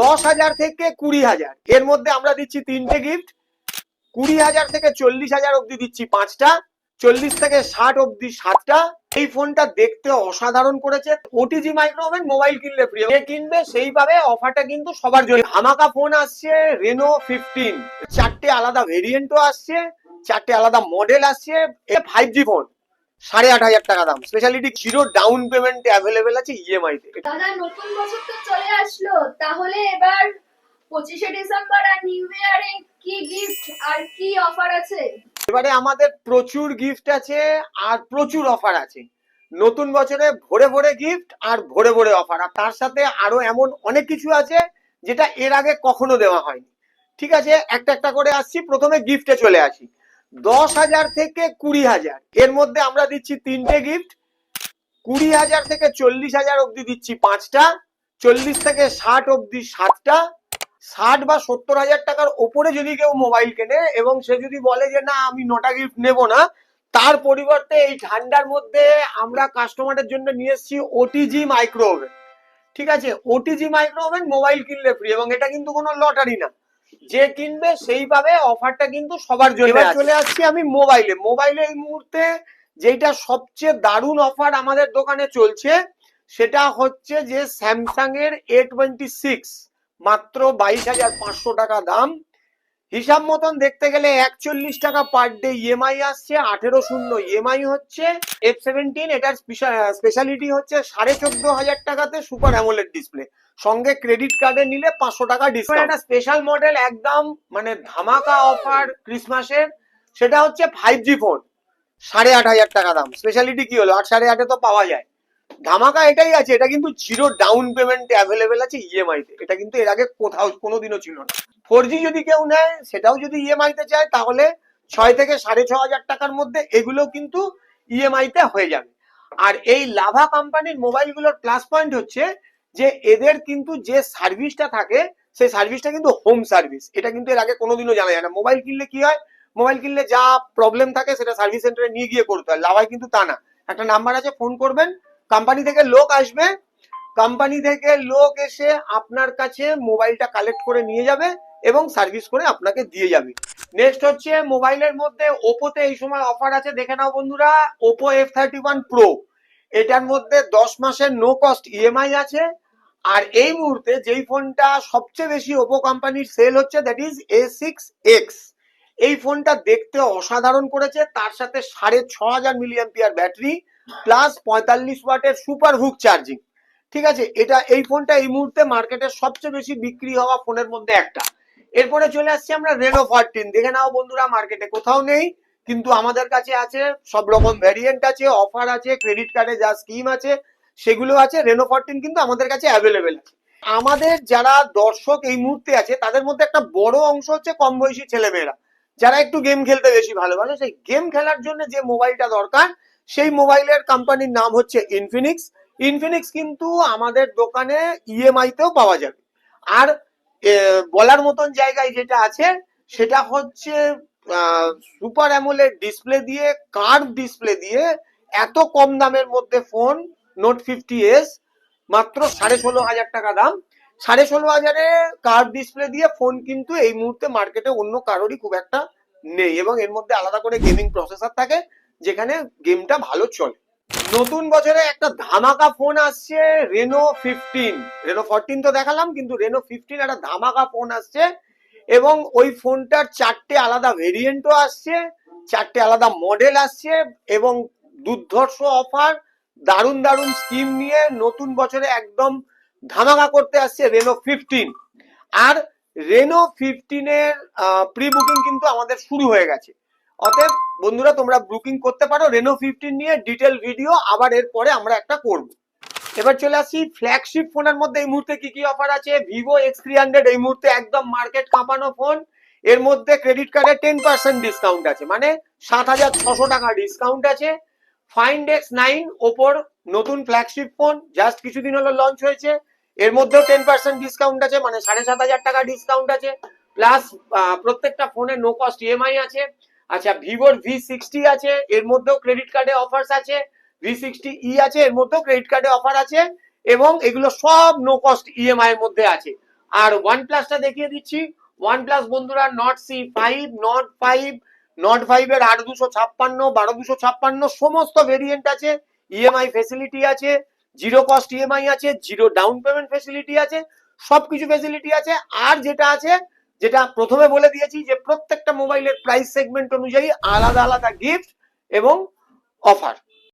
দশ হাজার থেকে কুড়ি হাজার। এর মধ্যে আমরা দিচ্ছি তিনটে গিফট কুড়ি হাজার থেকে চল্লিশ হাজার অব্দি দিচ্ছি পাঁচটা। চল্লিশ থেকে ষাট অব্দি সাতটা। এই ফোনটা দেখতে অসাধারণ করেছে। ওটিজি মাইক্রোওভেন মোবাইল কিনলে ফ্রি যে কিনবে সেইভাবে অফারটা কিন্তু সবার জন্য। হামাকা ফোন আসছে রেনো ফিফটিন চারটে আলাদা ভেরিয়েন্টও আসছে। চারটে আলাদা মডেল আসছে। ফাইভ জি ফোন সাড়ে আট হাজার টাকা দাম। Speciality zero down payment available আছে E ইএমআই তে। দাদা নতুন বছর তো চলে আসলো। তাহলে এবার পঁচিশে ডিসেম্বর আর নিউ ইয়ারে কি গিফট আর কি অফার আছে? এবারে আমাদের প্রচুর গিফট আছে আর প্রচুর অফার আছে। নতুন বছরে ভরে ভরে গিফট আর ভরে ভরে অফার আর তার সাথে আরও এমন অনেক কিছু আছে যেটা এর আগে কখনো দেওয়া হয়নি। ঠিক আছে একটা একটা করে আসছি প্রথমে গিফটে চলে আসি। দশ হাজার থেকে কুড়ি হাজার। এর মধ্যে আমরা দিচ্ছি তিনটে গিফট কুড়ি হাজার থেকে চল্লিশ হাজার অব্দি দিচ্ছি পাঁচটা। চল্লিশ থেকে ষাট অব্দি সাতটা। ষাট বা সত্তর হাজার টাকার ওপরে যদি কেউ মোবাইল কেনে এবং সে যদি বলে যে, না, আমি নটা গিফট নেব না, তার পরিবর্তে এই ঠান্ডার মধ্যে আমরা কাস্টমারের জন্য নিয়ে এসেছি ওটিজি মাইক্রোওভেন ঠিক আছে? ওটিজি মাইক্রোওভেন মোবাইল কিনলে ফ্রি এবং এটা কিন্তু কোনো লটারি না। যে কিনবে সেইভাবে অফারটা কিন্তু সবার জন্য চলে আসছি আমি মোবাইলে মোবাইলে এই মুহূর্তে যেটা সবচেয়ে দারুণ অফার আমাদের দোকানে চলছে সেটা হচ্ছে যে স্যামসাং এর এ টোয়েন্টি সিক্স মাত্র বাইশ হাজার পাঁচশো টাকা দাম। হিসাব মতন দেখতে গেলে একচল্লিশ টাকা পার ডে ইএমআই আসছে, আঠেরো শূন্য ইএমআই হচ্ছে এফ সেভেন্টিন এটার স্পেশালিটি হচ্ছে সাড়ে চোদ্দ হাজার টাকাতে সুপার অ্যামোলেড ডিসপ্লে সঙ্গে ক্রেডিট কার্ডে নিলে পাঁচশো টাকা ডিসকাউন্ট একটা স্পেশাল মডেল একদম মানে ধামাকা অফার ক্রিসমাসের সেটা হচ্ছে ফাইভ জি ফোন সাড়ে আট হাজার টাকা দাম। স্পেশালিটি কি হলো? আট, সাড়ে আটে তো পাওয়া যায়। ধামাকা এটাই আছে, এটা কিন্তু জিরো ডাউন পেমেন্ট অ্যাভেলেবেল আছে ইএমআই তে। এটা কিন্তু এর আগে কোথাও, কোনোদিনও ছিল না। ফোর জি যদি কেউ নেয়, সেটাও যদি ইএমআই তে চায়, তাহলে ছয় থেকে সাড়ে ছ হাজার টাকার মধ্যে এগুলো কিন্তু ইএমআই তে হয়ে যাবে। আর এই লাভা কোম্পানির মোবাইলগুলোর প্লাস পয়েন্ট হচ্ছে যে এদের কিন্তু যে সার্ভিসটা থাকে, সেই সার্ভিসটা কিন্তু হোম সার্ভিস এটা কিন্তু এর আগে কোনোদিনও জানা যায় না। মোবাইল কিনলে কি হয়? মোবাইল কিনলে যা প্রবলেম থাকে, সেটা সার্ভিস সেন্টারে নিয়ে গিয়ে করতে হয়। লাভায় কিন্তু তা না। একটা নাম্বার আছে ফোন করবেন কোম্পানি থেকে লোক আসবে কোম্পানি থেকে লোক এসে আপনার কাছে মোবাইলটা কালেক্ট করে নিয়ে যাবে। এবং সার্ভিস করে আপনাকে দিয়ে যাবে। নেক্সট হচ্ছে মোবাইলের মধ্যে ওপোতে এই সময় অফার আছে, দেখে নাও বন্ধুরা, Oppo F thirty one pro এটার মধ্যে দশ মাসের নো কস্ট ইএমআই আছে। আর এই মুহূর্তে যেই ফোনটা সবচেয়ে বেশি ওপো কোম্পানির সেল হচ্ছে that is a six x এই ফোনটা দেখতে অসাধারণ করেছে, তার সাথে সাড়ে ছ হাজার মিলিয়াম্পিয়ার ব্যাটারি প্লাস পঁয়তাল্লিশ ওয়াটের সুপার হুক চার্জিং ঠিক আছে? এটা, এই ফোনটা এই মুহূর্তে মার্কেটে সবচেয়ে বেশি বিক্রি হওয়া ফোনের মধ্যে একটা। এরপরে চলে আসছি আমরা রেনো ফোরটিন দেখে নাও বন্ধুরা মার্কেটে কোথাও নেই, কিন্তু আমাদের কাছে আছে, সব রকম ভ্যারিয়েন্ট আছে অফার আছে ক্রেডিট কার্ডে যা স্কিম আছে, সেগুলো আছে রেনো ফোরটিন কিন্তু আমাদের কাছে অ্যাভেলেবেল আছে। আমাদের যারা দর্শক এই মুহূর্তে আছে, তাদের মধ্যে একটা বড় অংশ হচ্ছে কম বয়সী ছেলেমেয়েরা। যারা একটু গেম খেলতে বেশি ভালোবাসে, সেই গেম খেলার জন্য যে মোবাইলটা দরকার, সেই মোবাইলের কোম্পানির নাম হচ্ছে ইনফিনিক্স ইনফিনিক্স কিন্তু আমাদের দোকানে ইএমআই তেও পাওয়া যাবে। আর বলার মতন জায়গায় যেটা আছে, সেটা হচ্ছে সুপার অ্যামোলেড ডিসপ্লে দিয়ে, কার্ভ ডিসপ্লে দিয়ে, এত কম দামের মধ্যে ফোন, নোট ফিফটি এস, মাত্র সাড়ে ষোলো হাজার টাকা দাম। সাড়ে ষোলো হাজারে কার্ভ ডিসপ্লে দিয়ে ফোন কিন্তু এই মুহূর্তে মার্কেটে অন্য কারোরই খুব একটা নেই এবং এর মধ্যে আলাদা করে গেমিং প্রসেসর থাকে, যেখানে গেমটা ভালো চলে। নতুন বছরে একটা ধামাকা ফোন আসছে রেনো ফিফটিন রেনো ফোরটিন তো দেখালাম, কিন্তু রেনো ফিফটিন একটা ধামাকা ফোন আসছে এবং ওই ফোনটার চারটে আলাদা ভেরিয়েন্টও আসছে, চারটে আলাদা মডেল আসছে এবং দুর্ধর্ষ অফার দারুণ দারুণ স্কিম নিয়ে নতুন বছরে একদম ধামাকা করতে আসছে রেনো ফিফটিন আর রেনো ফিফটিনের প্রি বুকিং কিন্তু আমাদের শুরু হয়ে গেছে। অতএব বন্ধুরা, তোমরা বুকিং করতে পারো। রেনো ফিফটিন নিয়ে ডিটেল ভিডিও আবার এরপরে আমরা একটা করব। এবার চলে আসি ফ্ল্যাগশিপ ফোনের মধ্যে এই মুহূর্তে কি কি অফার আছে? ভিভো এক্স থ্রি হান্ড্রেড এই মুহূর্তে একদম মার্কেট কাঁপানো ফোন এর মধ্যে ক্রেডিট কার্ডে টেন পার্সেন্ট ডিসকাউন্ট আছে। মানে সাত হাজার ছশো টাকা ডিসকাউন্ট আছে। ফাইন্ড এক্স নাইন ওপর নতুন ফ্ল্যাগশিপ ফোন জাস্ট কিছুদিন হলো লঞ্চ হয়েছে। এর মধ্যেও টেন পার্সেন্ট ডিসকাউন্ট আছে মানে সাড়ে সাত হাজার টাকা ডিসকাউন্ট আছে। প্লাস প্রত্যেকটা ফোনে নো কস্ট ইএমআই আছে। আচ্ছা ভিভোর ভি সিক্সটি আছে, এর মধ্যেও ক্রেডিট কার্ডে অফার্স আছে ভি সিক্সটি ই আছে, এর মধ্যেও ক্রেডিট কার্ডে অফার আছে, এবং এগুলো সব নো কস্ট ইএমআই এর মধ্যে আছে। আর ওয়ান প্লাসটা দেখিয়ে দিচ্ছি ওয়ান প্লাস বন্ধুরা Nord CE five Nord five Nord five এর আট দুশো ছাপ্পান্ন, বারো দুশো ছাপ্পান্ন, সমস্ত ভেরিয়েন্ট আছে ইএমআই ফেসিলিটি আছে জিরো কস্ট ইএমআই আছে জিরো ডাউন পেমেন্ট ফেসিলিটি আছে, সবকিছু ফেসিলিটি আছে, আর যেটা আছে যেটা প্রথমে বলে দিয়েছি যে প্রত্যেকটা মোবাইলের প্রাইস সেগমেন্ট অনুযায়ী আলাদা আলাদা গিফট এবং অফার